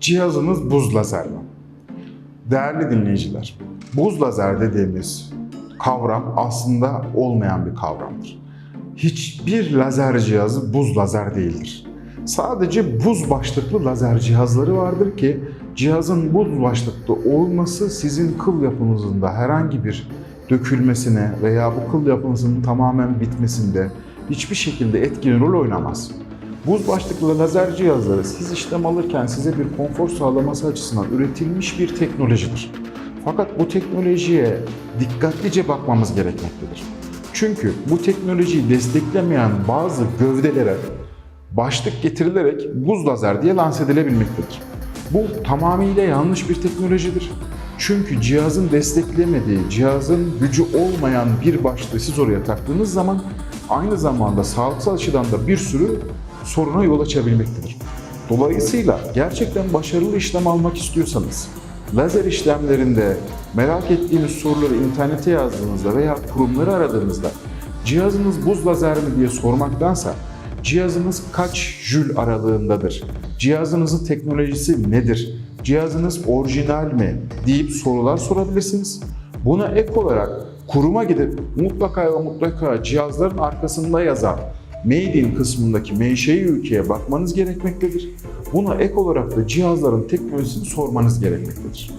Cihazınız buz lazer mi? Değerli dinleyiciler, buz lazer dediğimiz kavram aslında olmayan bir kavramdır. Hiçbir lazer cihazı buz lazer değildir. Sadece buz başlıklı lazer cihazları vardır ki cihazın buz başlıklı olması sizin kıl yapınızın da herhangi bir dökülmesine veya bu kıl yapınızın tamamen bitmesinde hiçbir şekilde etkili rol oynamaz. Buz başlıklı lazer cihazları siz işlem alırken size bir konfor sağlaması açısından üretilmiş bir teknolojidir. Fakat bu teknolojiye dikkatlice bakmamız gerekmektedir. Çünkü bu teknolojiyi desteklemeyen bazı gövdelere başlık getirilerek buz lazer diye lanse edilebilmektedir. Bu tamamıyla yanlış bir teknolojidir. Çünkü cihazın desteklemediği, cihazın gücü olmayan bir başlığı siz oraya taktığınız zaman aynı zamanda sağlıksal açıdan da bir sürü soruna yol açabilmektedir. Dolayısıyla gerçekten başarılı işlem almak istiyorsanız, lazer işlemlerinde merak ettiğiniz soruları internete yazdığınızda veya kurumları aradığınızda cihazınız buz lazer mi diye sormaktansa cihazınız kaç jül aralığındadır? Cihazınızın teknolojisi nedir? Cihazınız orijinal mi? deyip sorular sorabilirsiniz. Buna ek olarak kuruma gidip mutlaka ve mutlaka cihazların arkasında yazan Made in kısmındaki menşei ülkeye bakmanız gerekmektedir. Buna ek olarak da cihazların teknolojisini sormanız gerekmektedir.